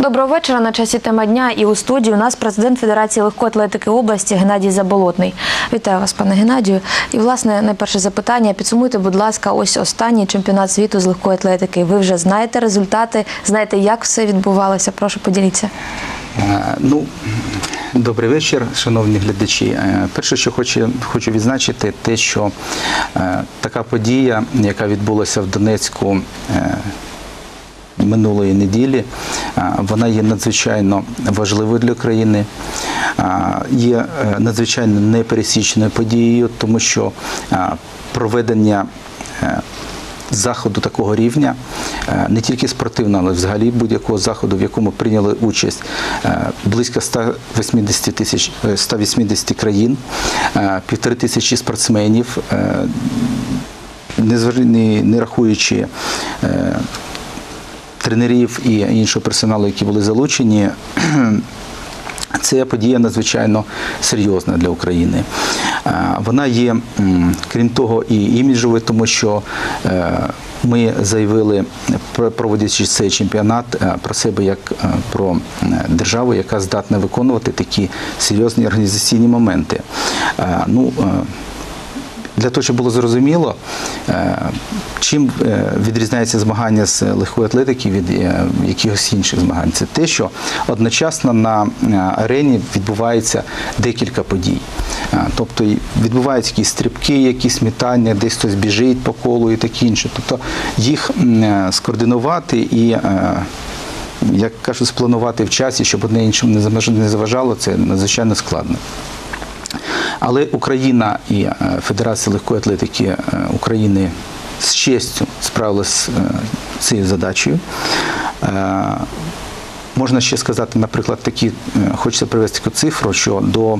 Доброго вечора. На часі тема дня і у студії у нас президент Федерації легкої атлетики області Геннадій Заболотний. Вітаю вас, пане Геннадію. І власне найперше запитання. Підсумуйте, будь ласка, ось останній чемпіонат світу з легкої атлетики. Ви вже знаєте результати, знаєте, як все відбувалося. Прошу поділіться. Е, Ну, добрий вечір, шановні глядачі. Е, Перше, що хочу, хочу відзначити, те, що е, така подія, яка відбулася в Донецьку минулої неділі, вона є надзвичайно важливою для країни, є е, надзвичайно непересічною подією, тому що проведення е, заходу такого рівня, е, не тільки спортивного, але взагалі будь-якого заходу, в якому прийняли участь близько 180 тисяч е, 180 країн, півтори тисячі спортсменів, не- не рахуючи. Тренерів і іншого персоналу, які були залучені, це подія надзвичайно серйозна для України. Е, Вона є, крім того, і іміджовою, тому що е, ми заявили, про- проводячи цей чемпіонат, е, про себе як про державу, яка здатна виконувати такі серйозні організаційні моменти. Ну, для того, щоб було зрозуміло, е, чим е, відрізняється змагання з легкої атлетики від е, якихось інших змагань, це те, що одночасно на арені відбувається декілька подій. Тобто відбуваються якісь стрибки, якісь метання, десь хтось біжить по колу і таке інше. Тобто їх скоординувати і як кажуть, спланувати в часі, щоб одне іншому не заважало, це надзвичайно складно. Але Україна і е, Федерація легкої атлетики е, України з честю справилися з е, цією задачею. Можна ще сказати, наприклад, такі, хочеться привести таку цифру, що до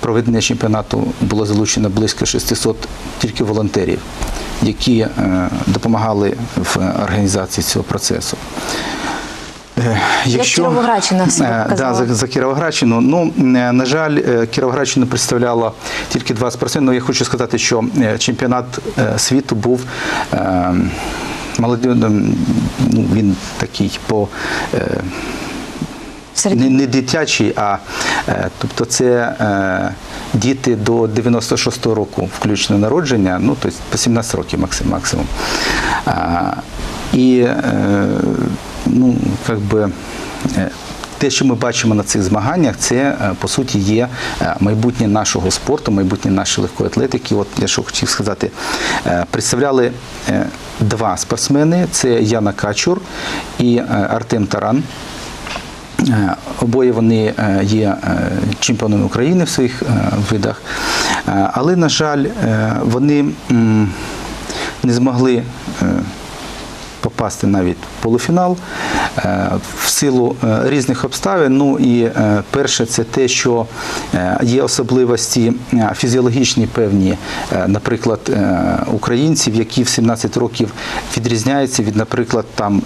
проведення чемпіонату було залучено близько 600 тільки волонтерів, які допомагали в організації цього процесу. Е, Кіровоградщина себе Е, показала. да, за, за Кіровоградщину. Ну, е, на жаль, е, Кіровоградщину представляло тільки 20%. Ну, я хочу сказати, що е, чемпіонат е, світу був е, ну, він такий по. е, не, не дитячий, а е, тобто це е, діти до 96-го року, включно народження, ну тобто по 17 років максимум. І е, ну, как би, е, те, що ми бачимо на цих змаганнях, це е, по суті є е, майбутнє нашого спорту, майбутнє нашої легкої атлетики. От я що хотів сказати, представляли два спортсмени: це Яна Качур і Артем Таран. Обоє вони є чемпіонами України в своїх видах, але, на жаль, вони не змогли попасти навіть в полуфінал е, в силу е, різних обставин. Ну і е, перше, це те, що є особливості фізіологічні певні, наприклад, українців, які в 17 років відрізняються від, наприклад, там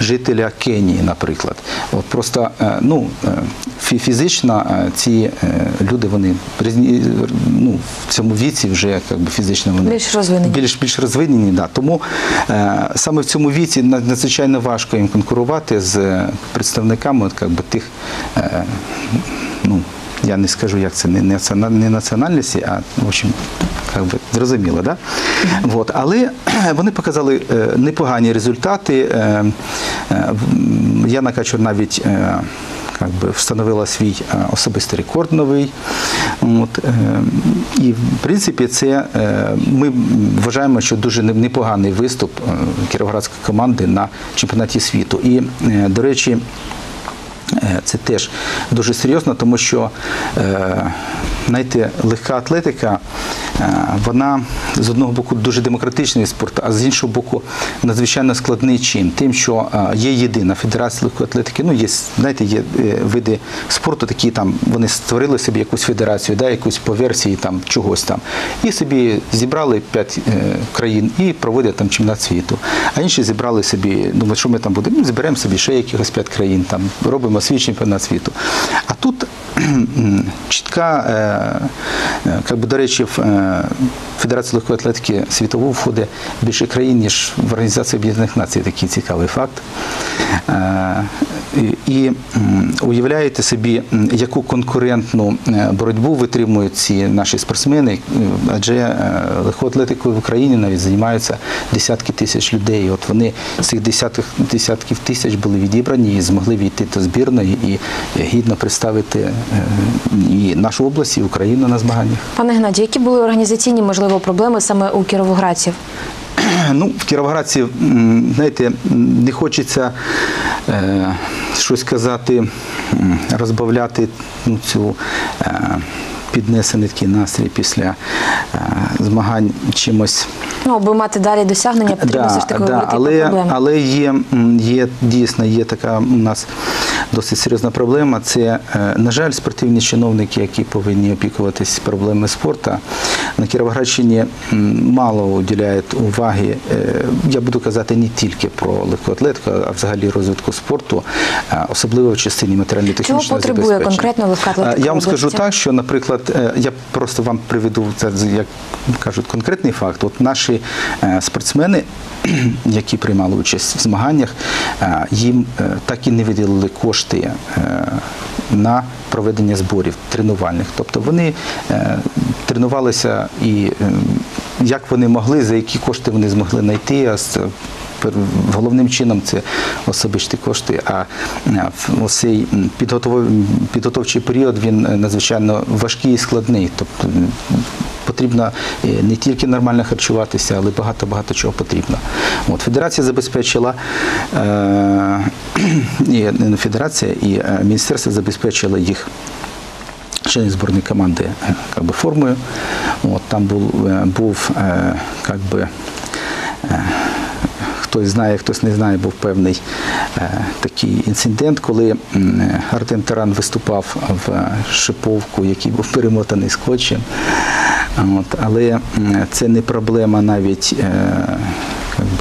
жителя Кенії, наприклад. От просто ну, фізично ці люди вони ну, в цьому віці вже як би, фізично вони Більш розвинені. більш більш розвинені. Да. Тому саме в цьому віці надзвичайно важко їм конкурувати з е, представниками от, би, тих. Е, ну, я не скажу, як це не, не, національності, а в общем, як би, зрозуміло, да? От, Але вони показали е, непогані результати. Е, е, в- Яна навіть е, как би, встановила свій е, особистий рекорд новий. От, е, і в принципі, це е, ми вважаємо, що дуже непоганий виступ кіровоградської команди на чемпіонаті світу. І, до речі, Це теж дуже серйозно, тому що знаєте, легка атлетика, е, вона з одного боку дуже демократичний спорт, а з іншого боку надзвичайно складний чим. Тим, що е, є єдина федерація легкої атлетики. Ну, є, знаєте, є е, види спорту, такі там вони створили собі якусь федерацію, да, якусь по версії там чогось там. І собі зібрали п'ять країн і проводять там чемпіонат світу. А інші зібрали собі, думають, що ми там будемо, ну, зберемо собі ще якихось п'ять країн, там робимо свій чемпіонат світу. Тут чітка, е, е, би, до речі, в е, Федерацію легкої атлетики світову входить більше країн, ніж в Організацію Об'єднаних Націй. Такий цікавий факт. І- уявляєте собі, яку конкурентну боротьбу витримують ці наші спортсмени, адже е, легкою атлетикою в Україні навіть займаються десятки тисяч людей. От вони з цих десятків тисяч були відібрані і змогли війти до збірної і гідно представити е, і нашу область, і Україну на змаганнях. Пане Геннадію, які були організаційні можливо проблеми саме у кіровоградців? Ну, в Кіровоградці, знаєте, не хочеться е, щось казати, розбавляти ну, цю е, піднесений такий настрій після е, змагань чимось. Ну, аби мати далі досягнення, потрібно все ж таки говорити але, про проблеми. але є, є дійсно є така у нас досить серйозна проблема. Це, е, на жаль, спортивні чиновники, які повинні опікуватись проблемами спорту. На Кіровоградщині мало уділяють уваги. е, Я буду казати не тільки про легку атлетику, а взагалі розвитку спорту, особливо в частині матеріально-технічного Чого потребує конкретно легка атлетика Е, Я вам скажу так, що, наприклад, е, я просто вам приведу як кажуть конкретний факт. От наші спортсмени, які приймали участь в змаганнях, їм так і не виділили кошти е, на проведення зборів тренувальних. Тобто вони е, тренувалися і е, як вони могли, за які кошти вони змогли знайти. а Головним чином це особисті кошти, а е, цей підготовчий період він е, надзвичайно важкий і складний. Тобто потрібно е, не тільки нормально харчуватися, але багато-багато чого потрібно. От, федерація забезпечила, е, і федерація, і е, міністерство забезпечило їх членів зборної команди е, как би, формою. От, там був, е, був е, как би, е, хтось знає, хтось не знає, був певний е, такий інцидент, коли е, Артем Таран виступав в е, шиповку, який був перемотаний скотчем. От, але це не проблема навіть е,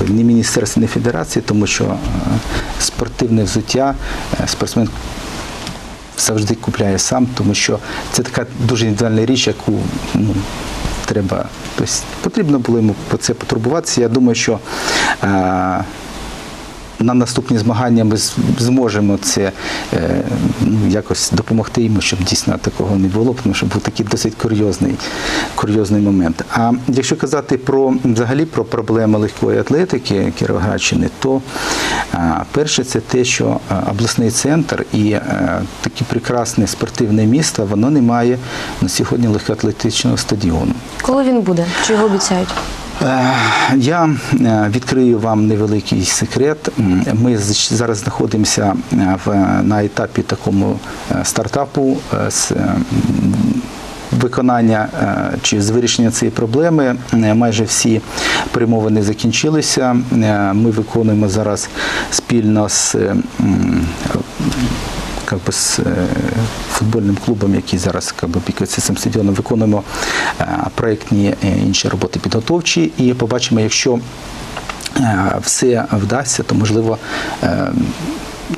ні міністерства, ні федерації, тому що е, спортивне взуття е, спортсмен завжди купляє сам, тому що це така дуже індивідуальна річ, яку ну, треба. Тобто потрібно було йому про це потурбуватися. Я думаю, що е, на наступні змагання ми зможемо це е, ну, якось допомогти йому, щоб дійсно такого не було, тому що був такий досить курйозний, курйозний момент. А якщо казати про взагалі про проблеми легкої атлетики Кіровоградщини, то перше це те, що обласний центр і е, таке прекрасне спортивне місто, воно не має на сьогодні легкоатлетичного стадіону. Коли він буде? Чи його обіцяють? Е, Я е, відкрию вам невеликий секрет. Ми зараз знаходимося е, на етапі такому стартапу з виконання чи з вирішення цієї проблеми. Майже всі перемовини закінчилися. Ми виконуємо зараз спільно з з футбольним клубом, який зараз опікується цим стадіоном, виконуємо е, проєктні е, інші роботи підготовчі і побачимо, якщо е, все вдасться, то можливо.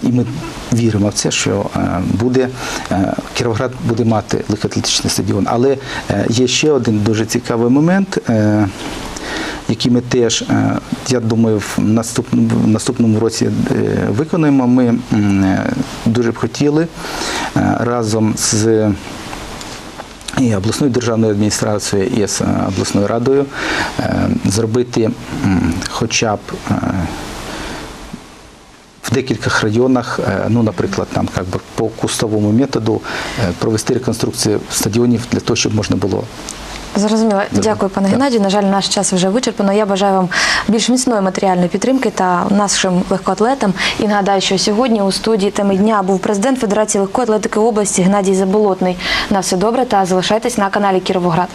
І ми віримо в це, що буде Кіровоград буде мати легкоатлетичний стадіон. Але є ще один дуже цікавий момент. Які ми теж, е, я думаю, в наступному, в наступному році е, виконуємо. Ми е, дуже б хотіли разом з і обласною державною адміністрацією, і з обласною радою зробити хоча б в декількох районах, ну, наприклад, там как би, по кустовому методу провести реконструкцію стадіонів для того, щоб можна було Зрозуміло. Дякую, пане Так. Геннадію. На жаль, наш час вже вичерпано. Я бажаю вам більш міцної матеріальної підтримки та нашим легкоатлетам. І нагадаю, що сьогодні у студії теми дня був президент Федерації легкоатлетики області Геннадій Заболотний. На все добре та залишайтесь на каналі Кіровоград.